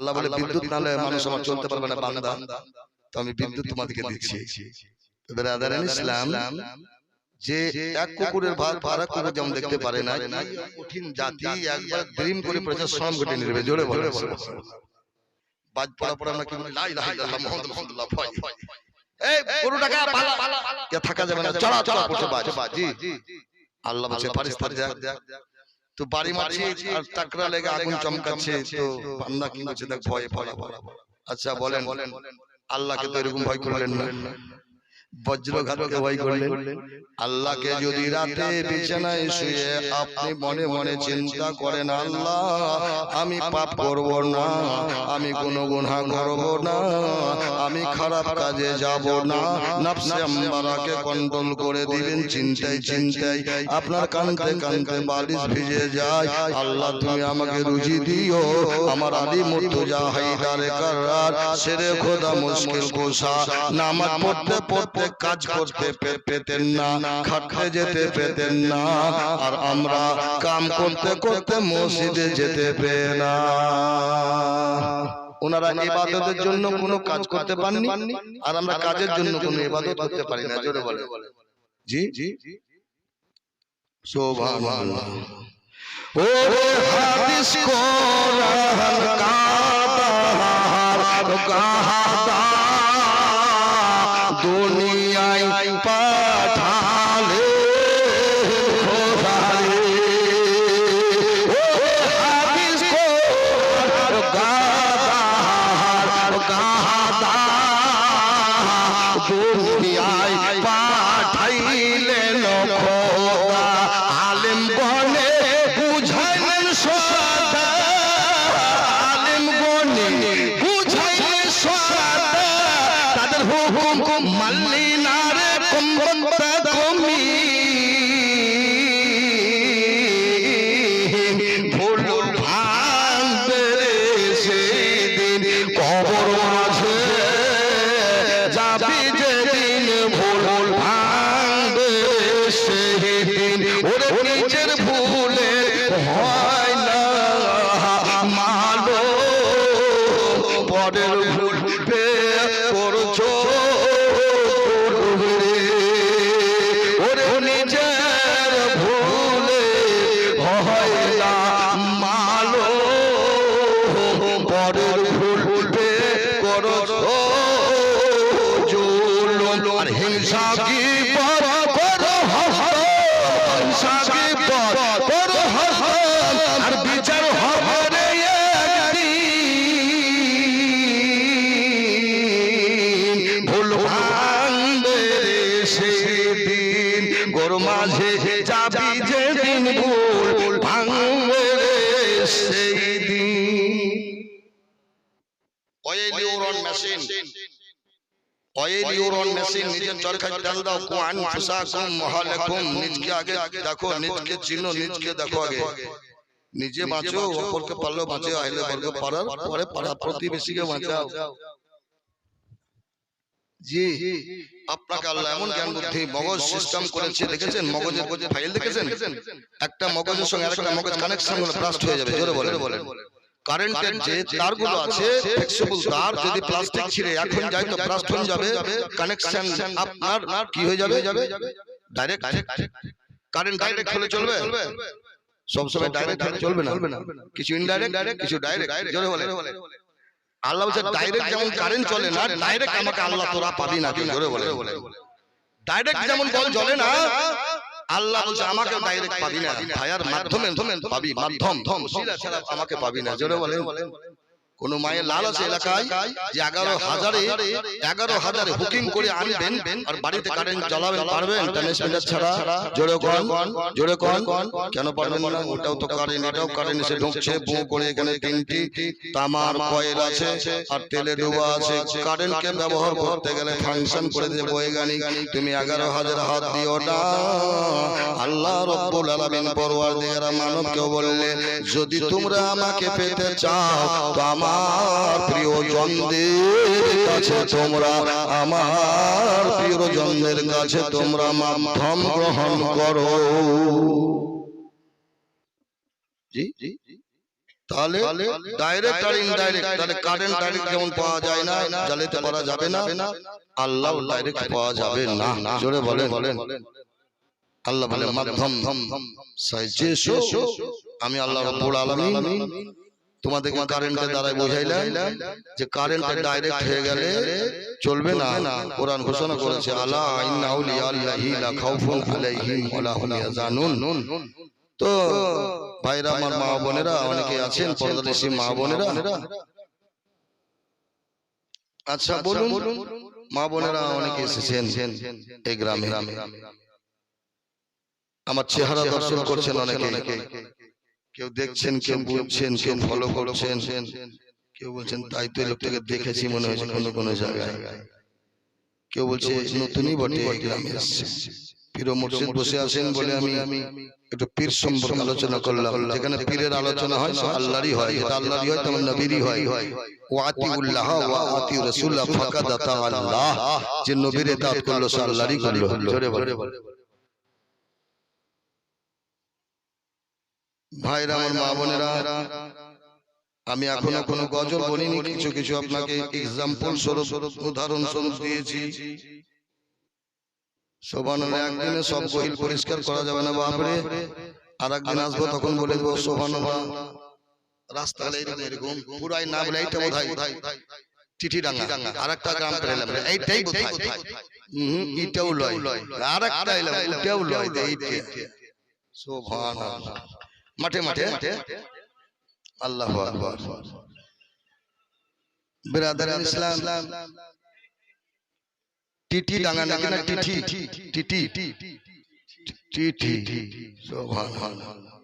আল্লাহ বলে বিদ্যুৎ না হলে মানুষ আমার চলতে পারবে না বান্দা। তো আমি বিদ্যুৎ তোমাদেরকে দিচ্ছি। ব্রাদার ইসলাম যে এক কুকুরের ভাত আর এক কুকুর যেমন দেখতে পারে না কঠিন জাতি একবার ড্রিম করে পড়েছে শ্রম ঘটে নিবে জোরে বলে। বাজ পড়া পড়া আমরা কি বলি লা ইলাহা ইল্লাল্লাহ মুহাম্মাদুর ভয় এই গরু টাকা পালা। কে থাকা যাবে না চলা চলা পড়ছে বাজ। জি। আল্লাহ বলছে ফারিস্তা দেখ তো বাড়ি মারছি আর টাকরা লেগে আগুন চমকাচ্ছে তো বান্দা কি করছে? দেখ ভয়ে ভয় আচ্ছা আচ্ছা বলেন। আল্লাহকে তো এরকম ভয় করলেন না। বজ্রঘাতকে ভয় করলেন আল্লাহকে যদি রাতে বিছানায় শুয়ে আপনি মনে মনে চিন্তা করেন আল্লাহ আমি পাপ করব না আমি কোনো গুনাহ করব না আমি খারাপ কাজে যাব না নফসে আম্মারাকে কন্ট্রোল করে দিবেন চিন্তায় চিন্তায় আপনার কানতে কানতে বালিশ ভিজে যায় আল্লাহ তুমি আমাকে রুজি দিও আমার আলী মুর্তজা হাইদারে করার সেরে খোদা মুশকিল কোষা নামাজ পড়তে পড়তে কাজ করতে পেতেন না, খাটতে যেতে পেতেন না, আর আমরা কাম করতে করতে মসজিদে যেতে পে না। ওনারা ইবাদতের জন্য কোনো কাজ করতে পারেননি আর আমরা কাজের জন্য কোনো ইবাদত করতে পারি না, জোরে বলে জি? জি সুবহানাল্লাহ ওরে হাদিস সেদিন ওরে নিজের ভুলে হয় না মালো পরের ভুল করছ। নিজের ভুলে করছ। আর হিংসা কি মাঝে যাবি যেদিন ভুল ভাঙবে মেশিন। ইউরন মেশিন দাও ফুসাকুম মহালেকুম নিজকে আগে দেখো, নিজকে চিনো, নিজকে দেখো আগে। নিজে বাঁচো, অপরকে পারলেও বাঁচে, আইলে পাড়ার পরে পাড়া প্রতিবেশীকে বাঁচাও। জি। আপনাকে আল্লাহ এমন জ্ঞান বুদ্ধি মগজ সিস্টেম করেছে দেখেছেন? মগজের ফাইল দেখেছেন? একটা মগজের সঙ্গে আরেকটা মগজ কানেকশন ব্লাস্ট হয়ে যাবে জোরে বলেন। কারেন্টের যে তারগুলো আছে ফ্লেক্সিবল তার যদি প্লাস্টিক ছিঁড়ে এখন যায় তো ব্লাস্ট হয়ে যাবে কানেকশন আপনার কি হয়ে যাবে? ডাইরেক্ট কারেন্ট ডাইরেক্ট হলে চলবে? সব সময় ডাইরেক্ট হলে চলবে না। কিছু ইনডাইরেক্ট কিছু ডাইরেক্ট জোরে বলে আল্লাহ বলছে ডাইরেক্ট যেমন কারেন্ট চলে না ডাইরেক্ট আমাকে আল্লাহ তোরা পাবি না জোরে বলে ডাইরেক্ট যেমন বল জ্বলে না আল্লাহ বলছে আমাকে ডাইরেক্ট পাবি না ভাইয়ার মাধ্যমে পাবি মাধ্যম ধম শিলা ছাড়া আমাকে পাবি না জোরে বলেন কোন মায়ের লাল আছে এলাকায় যে এগারো হাজারে এগারো হাজারে বুকিং করে আনবেন আর বাড়িতে কারেন্ট জ্বালাবেন পারবেন? ট্রান্সমিটার ছাড়া জোরে কন জোরে কন। কেন। পারবেন না? ওটাও তো কারেন্ট এটাও কারেন্ট এসে ঢুকছে বু করে এখানে তিনটি তামার কয়েল আছে আর তেলে ডুবা আছে। কারেন্টকে ব্যবহার করতে গেলে ফাংশন করে দিয়ে বৈজ্ঞানিক তুমি এগারো হাজার হাত দিও না। আল্লাহ রব্বুল আলামিন পরওয়ার বললে যদি তোমরা আমাকে পেতে চাও তো আমার প্রিয়জনদের কাছে তোমরা, আমার প্রিয়জনদের কাছে তোমরা মাধ্যম গ্রহণ করো। পাওয়া যায় না যাবে না আল্লাহ ডাইরেক্ট পাওয়া যাবে না। বলেন। আল্লাহ বলে আমি আল্লাহ তোমাদেরকে কারেন্টের দ্বারা বুঝাইলাম যে কারেন্ট ডাইরেক্ট হয়ে গেলে চলবে না। কোরআন ঘোষণা করেছে আলা ইন্না আউলিয়া লা খাউফুন আলাইহিম ওয়া হুম ইয়াহজানুন তো ভাইরা আমার মা বোনেরা অনেকে আছেন পর্দাদেশী মা বোনেরা। আচ্ছা বলুন মা বোনেরা অনেকে এসেছেন এই গ্রামে। আমার চেহারা দর্শন করছেন অনেকে। অনেকে। কেউ দেখছেন কেউ বলছেন কেউ ফলো করছেন কেউ বলছেন তাই তো লোকটাকে দেখেছি মনে হয়েছে কোনো কোনো জায়গায়। কেউ বলছে নতুনই বটে গ্রামে পীর মুর্শিদ বসে আছেন বলে আমি একটু পীর সম্পর্কে আলোচনা করলাম। যেখানে পীরের আলোচনা হয় সে আল্লাহরই হয় যেটা আল্লাহরই হয় তেমন নবীরই হয়। ওয়া আতিউল্লাহ ওয়া আতিউ রাসূল্লাহ ফাকাদ আতা আল্লাহ। যে নবীর করল সে আল্লাহরই করল। জোরে বলে। ভাইরা আমার মা বোনেরা আমি এখনও কোনো গজল বলিনি কিছু কিছু আপনাকে এক্সাম্পল স্বরূপ উদাহরণ স্বরূপ দিয়েছি। একদিনে সব গহিল পরিষ্কার করা যাবে না বাপরে। আর একদিন আসব তখন বলে দেবো শোভানো রাস্তা এরকম এরকম পুরাই না বলে এইটা বোধ হয় চিঠি ডাঙ্গা আর একটা গ্রাম পেলাম এইটাই বোধ হুম এটাও লয়। আর একটা এলাম এটাও লয় এইটা শোভান মাঠে মাঠে আল্লাহ বিরাদার ইসলাম টিটি ডাঙা নাকি না টিটি টিটি টিটি সুবহানাল্লাহ